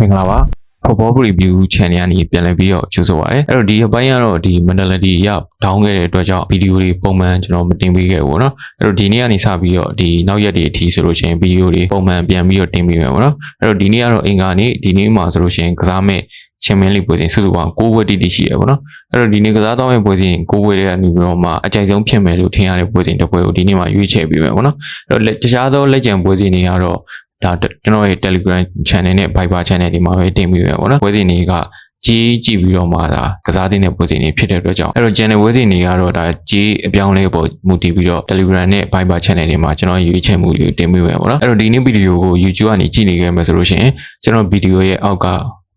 မင်္ဂလာပါ Football Review Channel ကနေပြန်လည်ပြီးတော့ကြိုဆိုပါရစေအဲ့တော့ဒီအပိုင်းကတော့ဒီ mentality ရ down ခဲ့တဲ့အတွက်ကြောင့်ဗီဒီယိုတွေပုံမှန်ကျွန်တော်မတင်ပေးခဲ့ဘူးเนาะအဲ့တော့ဒီနေ့ကနေစပြီးတော့ဒီနောက်ရက်တွေအထိဆိုလို့ရှိရင်ဗီဒီယိုတွေပုံမှန်ပြန်ပြီးတော့တင်ပေးမယ်ပေါ့နော်အဲ့တော့ဒီနေ့ကတော့အင်္ဂါနေ့ဒီနေ့မှာဆိုလို့ရှိရင်ကစားမဲ့ချန်ပီယံလိပွဲစဉ်စုစုပေါင်း6ပွဲတိတိရှိရပေါ့နော်အဲ့တော့ဒီနေ့ကစားတော့မယ့်ပွဲစဉ်6ပွဲတွေကနေပြီးတော့မှအကြိုက်ဆုံးဖြစ်မယ်လို့ထင်ရတဲ့ပွဲစဉ်တစ်ပွဲကိုဒီနေ့မှာရွေးချယ်ပေးမယ်ပေါ့နော်အဲ့တော့လက်တခြားသောလက်ကျန်ပွဲစဉ်တွေကတော့ ဒါကျွန်တော်ရဲ့ Telegram channel နဲ့ Viber channel ဒီမှာပဲတင်ပြီးရပါတော့။ပွဲစဉ်တွေကကြီးကြည့်ပြီးတော့မှဒါကစားတဲ့ပွဲစဉ်တွေဖြစ်တဲ့အတွက်ကြောင့်အဲ့တော့ channel ပွဲစဉ်တွေကတော့ဒါကြီးအပြောင်းလဲပေါ်မူတည်ပြီးတော့ Telegram နဲ့ Viber channel တွေမှာကျွန်တော်ရွေးချယ်မှုလေးတင်ပြီးရပါတော့။အဲ့တော့ဒီနေ့ဗီဒီယိုကို YouTube ကနေကြည့်နေခဲ့မယ်ဆိုလို့ရှိရင်ကျွန်တော်ဗီဒီယိုရဲ့အောက်က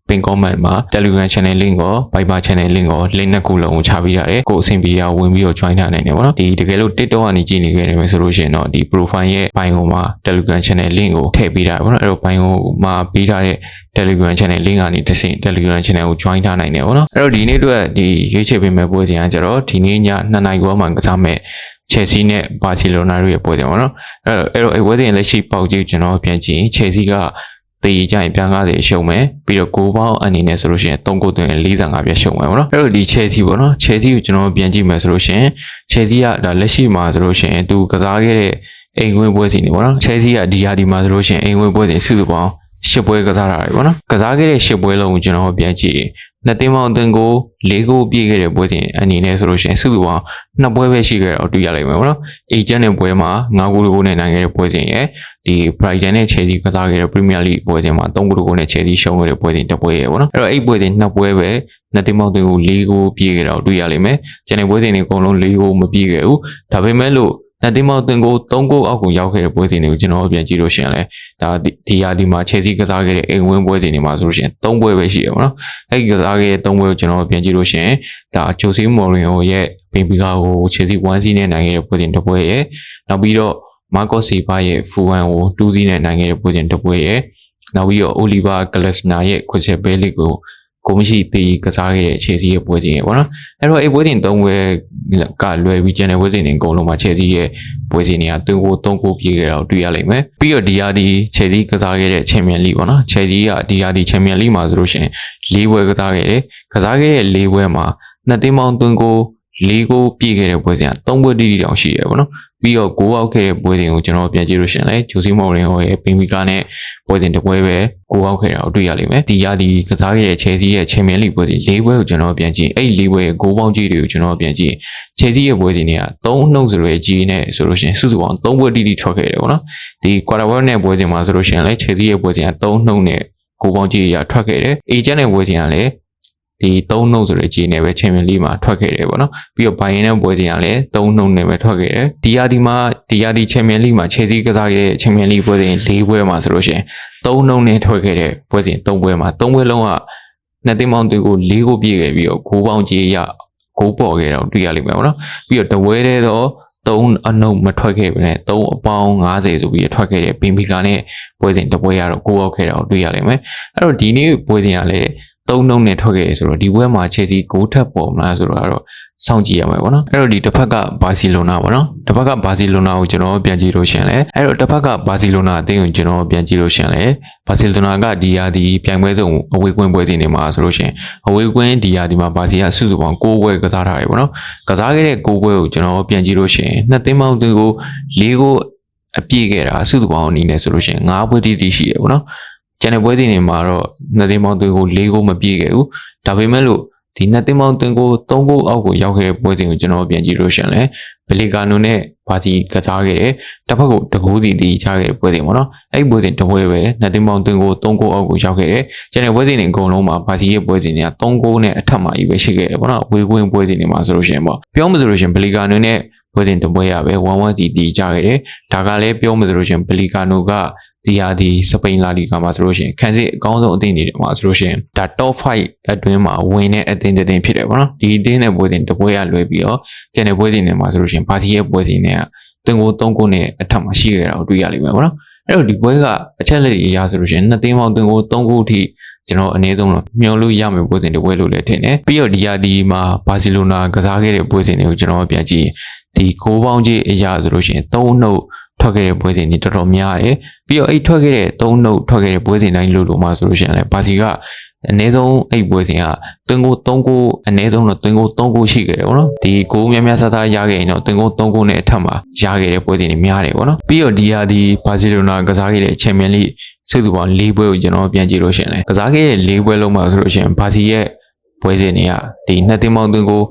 ပင် comment မှာ Telegram channel link ကို Viber channel link ကို link နှစ်ခုလုံးကိုချပေးရတယ်ကိုအဆင်ပြေအောင်ဝင်ပြီးတော့ join ထားနိုင်တယ်ပေါ့နော်ဒီတကယ်လို့ TikTok ကနေကြည့်နေခဲ့တယ်ဆိုလို့ရှိရင်တော့ဒီ profile ရဲ့ bio မှာ Telegram channel link ကိုထည့်ပေးထားတယ်ပေါ့နော်အဲ့တော့ bio မှာပေးထားတဲ့ Telegram channel link ကနေတစ်ဆင့် Telegram channel ကို join ထားနိုင်တယ်ပေါ့နော်အဲ့တော့ဒီနေ့အတွက်ဒီရွေးချယ်ပေးမယ့်ပွဲစဉ်ကကျတော့ဒီနေ့ည2နာရီခွဲမှာကစားမယ့် Chelsea နဲ့ Barcelona တို့ရဲ့ပွဲစဉ်ပေါ့နော်အဲ့တော့အဲ့တော့အဲ့ပွဲစဉ်လက်ရှိပေါက်ကြည့်ကျွန်တော်ပြန်ကြည့် Chelsea က တည်ကြရင်ပြန်ကားစီရှုံမယ်ပြီးတော့ကိုပေါင်းအနေနဲ့ဆိုလို့ရှိရင်3ကိုသွင်း45ပြည့်ရှုံမယ်ပေါ့နော်အဲ့တော့ဒီ Chelsea ပေါ့နော် Chelsea ကိုကျွန်တော်ပြန်ကြည့်မယ်ဆိုလို့ရှိရင် Chelsea ကဒါလက်ရှိမှာဆိုလို့ရှိရင်သူကစားခဲ့တဲ့အိမ်ဝင်ပွဲစီနေပေါ့နော် Chelsea ကဒီဟာဒီမှာဆိုလို့ရှိရင်အိမ်ဝင်ပွဲစီစုစုပေါင်းရှစ်ပွဲကစားတာတွေပေါ့နော်ကစားခဲ့တဲ့ရှစ်ပွဲလုံးကိုကျွန်တော်ပြန်ကြည့် နှစ်သိန်းပေါင်းအသင်းကို၄ကိုပြည့်ခဲ့တဲ့ပွဲစဉ်အနေနဲ့ဆိုလို့ရှိရင်စုစုပေါင်းနှစ်ပွဲပဲရှိခဲ့တော့တွေ့ရလိမ့်မယ်ပေါ့နော်အေဂျင့်တဲ့ပွဲမှာ၅ဂိုးကိုနဲ့နိုင်ခဲ့တဲ့ပွဲစဉ်ရယ်ဒီ Brighton နဲ့ Chelsea ကစားခဲ့တဲ့ Premier League ပွဲစဉ်မှာ၃ဂိုးကိုနဲ့ Chelsea ရှုံးခဲ့တဲ့ပွဲစဉ်တစ်ပွဲရယ်ပေါ့နော်အဲ့တော့အဲ့ပွဲစဉ်နှစ်ပွဲပဲနှစ်သိန်းပေါင်းအသင်းကို၄ကိုပြည့်ခဲ့တော့တွေ့ရလိမ့်မယ်ကျန်တဲ့ပွဲစဉ်တွေအကုန်လုံး၄ကိုမပြည့်ခဲ့ဘူးဒါပေမဲ့လို့ နှစ်သိန်းပေါင်းအသင်းကို၃ဂိုးအောက်ကိုရောက်ခဲ့တဲ့ပွဲစဉ်တွေကိုကျွန်တော်ပြန်ကြည့်လို့ရှိရင်လည်းဒါဒီဟာဒီမှာ Chelsea ကစားခဲ့တဲ့အိမ်ဝင်းပွဲစဉ်တွေမှာဆိုလို့ရှိရင်၃ပွဲပဲရှိရပါတော့။အဲ့ဒီကစားခဲ့တဲ့၃ပွဲကိုကျွန်တော်ပြန်ကြည့်လို့ရှိရင်ဒါဂျိုဆေးမော်ရင်ဟိုရဲ့ဘင်ဘီကာကို Chelsea 1-0နဲ့နိုင်ခဲ့တဲ့ပွဲစဉ်တစ်ပွဲရဲ့နောက်ပြီးတော့မာကော့စီဘာရဲ့ဖူဝမ်ကို2-0နဲ့နိုင်ခဲ့တဲ့ပွဲစဉ်တစ်ပွဲရဲ့နောက်ပြီးတော့အိုလီဗာဂလက်စနာရဲ့ခွစ်ဆက်ဘဲလစ်ကို ကိုမရှိသေးကစားခဲ့တဲ့ခြေစည်းရဲ့ပွဲစဉ်ရဲ့ပေါ့နော်အဲ့တော့အဲ့ပွဲစဉ်၃ပွဲကလွယ်ပြီးကျန်တဲ့ပွဲစဉ်တွေအကုန်လုံးမှာခြေစည်းရဲ့ပွဲစဉ်တွေကတွင်းကို၃ကိုပြေးခဲ့တာကိုတွေ့ရလိမ့်မယ်ပြီးတော့ဒီယာဒီခြေစည်းကစားခဲ့တဲ့ချန်ပီယံလိပေါ့နော်ခြေစည်းကဒီယာဒီချန်ပီယံလိမှာဆိုလို့ရှိရင်၄ပွဲကစားခဲ့တယ်ကစားခဲ့တဲ့၄ပွဲမှာနှစ်သိန်းပေါင်းတွင်းကို၄ကိုပြေးခဲ့တဲ့ပွဲစဉ်က၃ပွဲတိတိတောင်ရှိရပေါ့နော် ပြီးတော့ကိုးအောက်ခဲ့တဲ့ပွဲစဉ်ကိုကျွန်တော်ပြန်ကြည့်လို့ရှင်လဲဂျိုစီမော်ရင်ဟောရဲ့ပင်မီကာနဲ့ပွဲစဉ်တစ်ပွဲပဲကိုးအောက်ခဲ့တာကိုတွေ့ရလိမ့်မယ်ဒီရာဒီကစားခဲ့တဲ့ချယ်ဆီရဲ့ချန်ပီယံလိပွဲစဉ်၄ပွဲကိုကျွန်တော်ပြန်ကြည့်အဲ့၄ပွဲရဲ့ဂိုးပေါင်းကြီးတွေကိုကျွန်တော်ပြန်ကြည့်ချယ်ဆီရဲ့ပွဲစဉ်တွေက၃နှုတ်ဆိုရဲကြီးနဲ့ဆိုလို့ရှင်စုစုပေါင်း၃ပွဲတိတိထွက်ခဲ့တယ်ပေါ့နော်ဒီကွာတာဝဲနဲ့ပွဲစဉ်မှာဆိုလို့ရှင်လဲချယ်ဆီရဲ့ပွဲစဉ်က၃နှုတ်နဲ့ကိုပေါင်းကြီးရထွက်ခဲ့တယ်အေဂျင့်နဲ့ပွဲစဉ်ကလည်း ဒီ၃နှုတ်ဆိုတဲ့ခြေနဲ့ပဲချန်ပီယံလိမှာထွက်ခဲ့တယ်ပေါ့နော်ပြီးတော့ဘိုင်ယန်နဲ့ပွဲစဉ်ကလည်း၃နှုတ်နဲ့ပဲထွက်ခဲ့တယ်ဒီယာဒီမှာဒီယာဒီချန်ပီယံလိမှာချယ်ဆီကစားခဲ့တဲ့ချန်ပီယံလိပွဲစဉ်၄ပွဲမှာဆိုလို့ရှိရင်၃နှုတ်နဲ့ထွက်ခဲ့တဲ့ပွဲစဉ်၃ပွဲမှာ၃ပွဲလုံးကနှစ်သိန်းပေါင်းတွေကို၄ကိုပြည့်ခဲ့ပြီးတော့ဂိုးပေါင်းကြီးရဂိုးပေါ်ခဲ့တော့တွေ့ရလိမ့်မယ်ပေါ့နော်ပြီးတော့တပွဲတည်းတော့သုံးအနုပ်မထွက်ခဲ့ပဲနဲ့သုံးအပေါင်း90ဆိုပြီးထွက်ခဲ့တဲ့ပင်ပီကာနဲ့ပွဲစဉ်တစ်ပွဲရတော့ကိုးောက်ခဲ့တာကိုတွေ့ရလိမ့်မယ်အဲ့တော့ဒီနေ့ပွဲစဉ်ကလည်း သုံးနှုံနဲ့ထွက်ခဲ့ရဆိုတော့ဒီဘွဲမှာ Chelsea ဂိုးထပ်ပေါ်မလားဆိုတော့ကတော့စောင့်ကြည့်ရမှာပေါ့နော်အဲ့တော့ဒီတစ်ဖက်ကဘာစီလိုနာပေါ့နော်တစ်ဖက်ကဘာစီလိုနာကိုကျွန်တော်ပြန်ကြည့်လို့ရှင်လဲအဲ့တော့တစ်ဖက်ကဘာစီလိုနာအသင်းကိုကျွန်တော်ပြန်ကြည့်လို့ရှင်လဲဘာစီလိုနာကဒီယာဒီပြိုင်ပွဲစုံအဝေးကွင်းပွဲစဉ်တွေမှာဆိုလို့ရှင်အဝေးကွင်းဒီယာဒီမှာဘာစီကစုစုပေါင်း6ပွဲကစားထားတယ်ပေါ့နော်ကစားခဲ့တဲ့6ပွဲကိုကျွန်တော်ပြန်ကြည့်လို့ရှင်နှစ်သိန်းပေါင်းသွင်းကို၄ကိုအပြည့်ခဲ့တာစုစုပေါင်းအနေနဲ့ဆိုလို့ရှင်၅ပွဲတိတိရှိရပေါ့နော် ကျန်တဲ့ပွဲစဉ်တွေမှာတော့နှစ်သိန်းပေါင်းသွင်းကို၄ကိုမပြည့်ခဲ့ဘူးဒါပေမဲ့လို့ဒီနှစ်သိန်းပေါင်းသွင်းကို၃ကိုအောက်ကိုရောက်ခဲ့တဲ့ပွဲစဉ်ကိုကျွန်တော်ပြန်ကြည့်လို့ရှင်လဲဘလီကာနိုနဲ့ဘာစီကစားခဲ့တယ်တစ်ဖက်ကိုတကူးစီတီချခဲ့တဲ့ပွဲစဉ်ပေါ့နော်အဲ့ဒီပွဲစဉ်တစ်ပွဲပဲနှစ်သိန်းပေါင်းသွင်းကို၃ကိုအောက်ကိုရောက်ခဲ့တယ်ကျန်တဲ့ပွဲစဉ်တွေအကုန်လုံးမှာဘာစီရဲ့ပွဲစဉ်တွေက၃ကိုနဲ့အထက်မှာကြီးပဲရှိခဲ့တယ်ပေါ့နော်ဝေကွင်းပွဲစဉ်တွေမှာဆိုလို့ရှိရင်ပေါ့ပြောမဆိုလို့ရှိရင်ဘလီကာနိုနဲ့ပွဲစဉ်တစ်ပွဲရပဲ1-1စီတီချခဲ့တယ်ဒါကလည်းပြောမဆိုလို့ရှိရင်ဘလီကာနိုက ဒီဟာဒီစပိန်လာလီဂါမှာဆိုလို့ရှိရင်ခံစစ်အကောင်းဆုံးအသင်းတွေမှာဆိုလို့ရှိရင်ဒါ top 5အတွင်းမှာဝင်တဲ့အသင်းတစ်သင်းဖြစ်တယ်ပေါ့နော်ဒီအသင်းတဲ့ပွဲစဉ်တပွဲရလွယ်ပြီးတော့ကျန်တဲ့ပွဲစဉ်တွေမှာဆိုလို့ရှိရင်ဘာစီရဲ့ပွဲစဉ်တွေကတင်ကို3ကိုနဲ့အထက်မှာရှိခဲ့တာကိုတွေ့ရလိမ့်မယ်ပေါ့နော်အဲ့တော့ဒီပွဲကအချက်လက်တွေအရဆိုလို့ရှိရင်နှစ်သိန်းပေါင်းတင်ကို3ကိုအထိကျွန်တော်အနည်းဆုံးတော့မျှော်လို့ရမယ်ပွဲစဉ်တစ်ပွဲလို့လည်းထင်တယ်ပြီးတော့ဒီယာဒီမှာဘာစီလိုနာကစားခဲ့တဲ့ပွဲစဉ်တွေကိုကျွန်တော်ပြန်ကြည့်ဒီကိုးပေါင်းကြီးအရာဆိုလို့ရှိရင်3နှုတ် ထွက်ခဲ့တဲ့ပွဲစဉ်တွေတော်တော်များတယ်ပြီးတော့အဲ့ထွက်ခဲ့တဲ့၃နှုတ်ထွက်ခဲ့တဲ့ပွဲစဉ်တိုင်းလို့လို့မှဆိုလို့ရှိရင်လည်းဘာစီကအနည်းဆုံးအဲ့ပွဲစဉ်ကတွင်ကို3ကိုအနည်းဆုံးတော့တွင်ကို3ကိုရှိခဲ့တယ်ဗောနော်ဒီကိုများများဆဆရခဲ့ရင်တော့တွင်ကို3ကိုနဲ့အထက်မှာရခဲ့တဲ့ပွဲစဉ်တွေများတယ်ဗောနော်ပြီးတော့ဒီဟာဒီဘာစီလိုနာကစားခဲ့တဲ့ချန်ပီယံလိစုစုပေါင်း၄ပွဲကိုကျွန်တော်ပြန်ကြည့်လို့ရှိရင်လည်းကစားခဲ့တဲ့၄ပွဲလုံးမှာဆိုလို့ရှိရင်ဘာစီရဲ့ပွဲစဉ်တွေကဒီနှစ်သိန်းပေါင်းတွင်ကို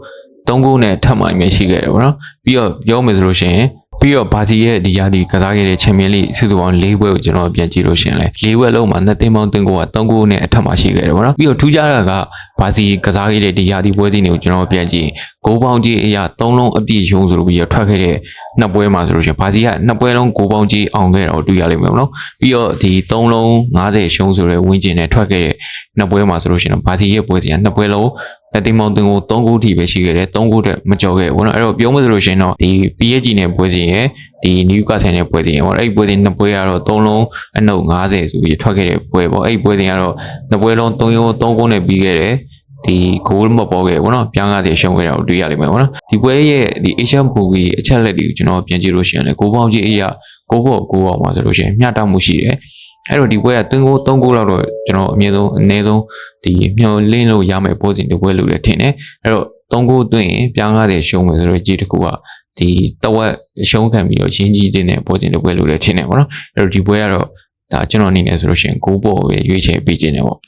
3ကိုနဲ့ထပ်မှအမြဲရှိခဲ့တယ်ဗောနော်ပြီးတော့ပြောမယ်ဆိုလို့ရှိရင် ပြီးတော့ဘာစီရဲ့ဒီရာဒီကစားခဲ့တဲ့ချန်ပီယံလိစုစုပေါင်း၄ပွဲကိုကျွန်တော်ပြန်ကြည့်လို့ရှိရင်လည်း၄ပွဲလုံးမှာနှစ်သိန်းပေါင်းတွင်ကိုက3ကိုနဲ့အထက်မှာရှိခဲ့တယ်ဗောနော်ပြီးတော့ထူးခြားတာကဘာစီကစားခဲ့တဲ့ဒီရာဒီပွဲစဉ်တွေကိုကျွန်တော်ပြန်ကြည့်ဂိုးပေါင်းကြီးအရာ၃လုံးအပြည့်ရုံးဆိုလို့ပြီးတော့ထွက်ခဲ့တဲ့နှစ်ပွဲမှာဆိုလို့ရှိရင်ဘာစီကနှစ်ပွဲလုံးဂိုးပေါင်းကြီးအောင်ခဲ့တော့တွေ့ရလိမ့်မယ်ဗောနော်ပြီးတော့ဒီ၃လုံး90ရှုံးဆိုတဲ့ဝင်းကျင်နဲ့ထွက်ခဲ့တဲ့နှစ်ပွဲမှာဆိုလို့ရှိရင်ဘာစီရဲ့ပွဲစဉ်ကနှစ်ပွဲလုံး လက်တင်မောင်တင်ကို3ခုထိပဲရှိခဲ့တယ်3ခုတက်မကျော်ခဲ့ဘူးเนาะအဲ့တော့ပြောမလို့ရှိရင်တော့ဒီ PSG နဲ့ပွဲစဉ်ရဲ့ဒီနယူကာဆယ်နဲ့ပွဲစဉ်ရဲ့ပေါ့အဲ့ဒီပွဲစဉ်နှစ်ပွဲကတော့3လုံးအနှုတ်90ဆိုပြီးထွက်ခဲ့တဲ့ပွဲပေါ့အဲ့ဒီပွဲစဉ်ကတော့နှစ်ပွဲလုံး3ရုံး3ခုနဲ့ပြီးခဲ့တယ်ဒီ goal မပေါ်ခဲ့ဘူးเนาะပြောင်းကားစီရှုံးခဲ့တာကိုတွေ့ရလိမ့်မယ်ပေါ့နော်ဒီပွဲရဲ့ဒီ Asian Movie အချက်လက်တွေကိုကျွန်တော်ပြန်ကြည့်လို့ရှိရင်လေကိုပေါင်းကြီးအရာကိုဘောကိုအောင်ပါဆိုလို့ရှိရင်မျှတမှုရှိတယ် အဲ့တော့ဒီပွဲကတွင်းကို3ကိုလောက်တော့ကျွန်တော်အမြဲဆုံးအနည်းဆုံးဒီမျောလင်းလို့ရမယ်ပွဲစဉ်တစ်ပွဲလို့လည်းထင်တယ်အဲ့တော့3ကိုတွင်းရင်ပြောင်းကားစီရှုံးမယ်ဆိုတော့ကြီးတစ်ခုကဒီတဝက်ရှုံးခံပြီးတော့ချင်းကြီးတင်တဲ့ပွဲစဉ်တစ်ပွဲလို့လည်းထင်တယ်ပေါ့နော်အဲ့တော့ဒီပွဲကတော့ဒါကျွန်တော်အနေနဲ့ဆိုလို့ရှိရင်ကိုဘောပဲရွေးချယ်ပေးခြင်းတယ်ပေါ့